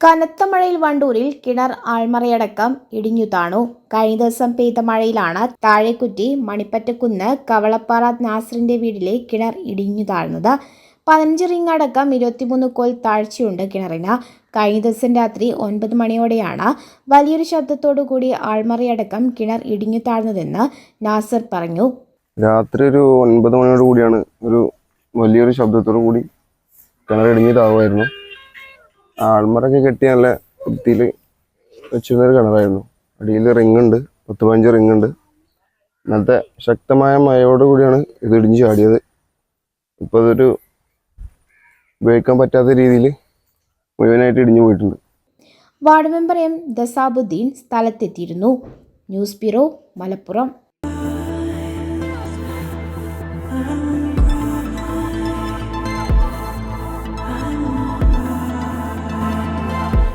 കനത്ത മഴയിൽ വണ്ടൂരിൽ കിണർ ആൾമറയടക്കം ഇടിഞ്ഞു താണു. കഴിഞ്ഞ ദിവസം പെയ്ത മഴയിലാണ് താഴെക്കുറ്റി മണിപ്പറ്റക്കുന്ന് കവളപ്പാറ നാസറിന്റെ വീട്ടിലെ കിണർ ഇടിഞ്ഞു താഴ്ന്നത്. പതിനഞ്ച് റിംഗ് അടക്കം ഇരുപത്തിമൂന്ന് കോൽ താഴ്ചയുണ്ട് കിണറിന്. കഴിഞ്ഞ ദിവസം രാത്രി ഒൻപത് മണിയോടെയാണ് വലിയൊരു ശബ്ദത്തോടു കൂടി ആൾമറയടക്കം കിണർ ഇടിഞ്ഞു താഴ്ന്നതെന്ന് നാസർ പറഞ്ഞു. രാത്രി ഒരു ഒൻപത് മണിയോട് കൂടിയാണ് ഒരു വലിയൊരു ശബ്ദത്തോടു കൂടി കിണറിടിഞ്ഞ് താവുമായിരുന്നു ആൾമരൊക്കെ കെട്ടി നല്ല വൃത്തിയിൽ വെച്ചിരുന്നൊരു കിണറായിരുന്നു. അടിയിൽ റിങ് ഉണ്ട് പത്ത് പതിനഞ്ച് റിങ് ഉണ്ട്. ഇന്നത്തെ ശക്തമായ മഴയോട് കൂടിയാണ് ഇത് ഇടിഞ്ഞ് ചാടിയത്. ഇപ്പോൾ അതൊരു ഉപയോഗിക്കാൻ പറ്റാത്ത രീതിയിൽ മുഴുവനായിട്ട് ഇടിഞ്ഞു പോയിട്ടുണ്ട്. Ward member M ദസാബുദ്ദീൻ സ്ഥലത്തെത്തിയിരുന്നു. News bureau Malappuram.